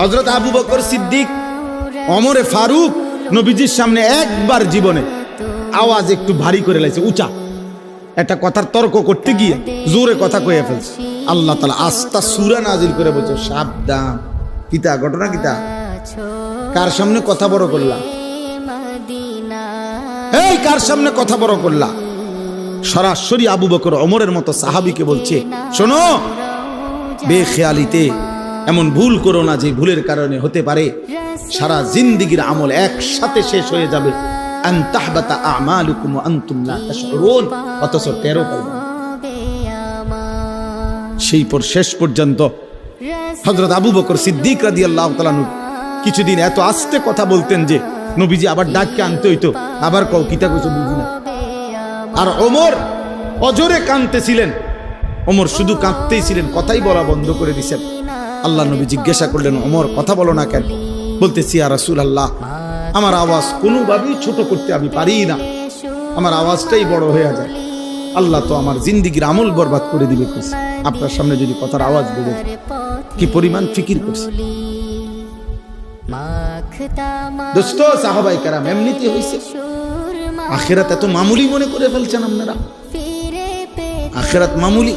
হজরত আবু বকর সিদ্দিক অমরে ফারুক, নবীজির সামনে একবার জীবনে আওয়াজ একটু ভারী করে লাগছে উঁচা। একটা কথার তর্ক করতে গিয়ে জোরে কথা কয়ে ফেলছে। আল্লাহ তালা আস্তা সুরা নাজিল করে বলছে, সাবধান। কিতা ঘটনা কিতা কার সামনে কথা বড় করলা? এই, কার সামনে কথা বড় করলা? সরাসরি আবু বকর অমরের মতো সাহাবিকে বলছে, শোনো, বেখেয়ালিতে এমন ভুল করো না যে ভুলের কারণে হতে পারে। সারা জিন্দিগির আমল একসাথে শেষ হয়ে যাবে। সেই পর শেষ পর্যন্ত হজরত আবু বকর সিদ্দিক রাদি আল্লাহ তালানু কিছুদিন এত আস্তে কথা বলতেন যে নবীজি আবার ডাককে আনতে হইতো। আবার কও, কিতা কিছু বুঝি না। আর ওমর অজরে কাঁদতেছিলেন। ওমর শুধু কাঁদতেই ছিলেন, কথাই বলা বন্ধ করে দিছেন। আল্লাহ নবী জিজ্ঞাসা করলেন অমর কথা বলো না কেন? বলতেছি আর রাসূল আল্লাহ আমার আওয়াজ কোনোভাবেই ছোট করতে আমি পারি না। আমার আওয়াজটাই বড় হয়ে যায়। আল্লাহ তো আমার জিন্দিগির আমল বরবাদ করে দিবে কইছে। আপনার সামনে যদি কথার আওয়াজ বেড়ে কি পরিমাণ ফিকির করছে দোস্ত, সাহাবাই কারাম, এমনিতে হয়েছে আখেরাত এত মামুলি মনে করে ফেলছেন আপনারা। আখেরাত মামুলি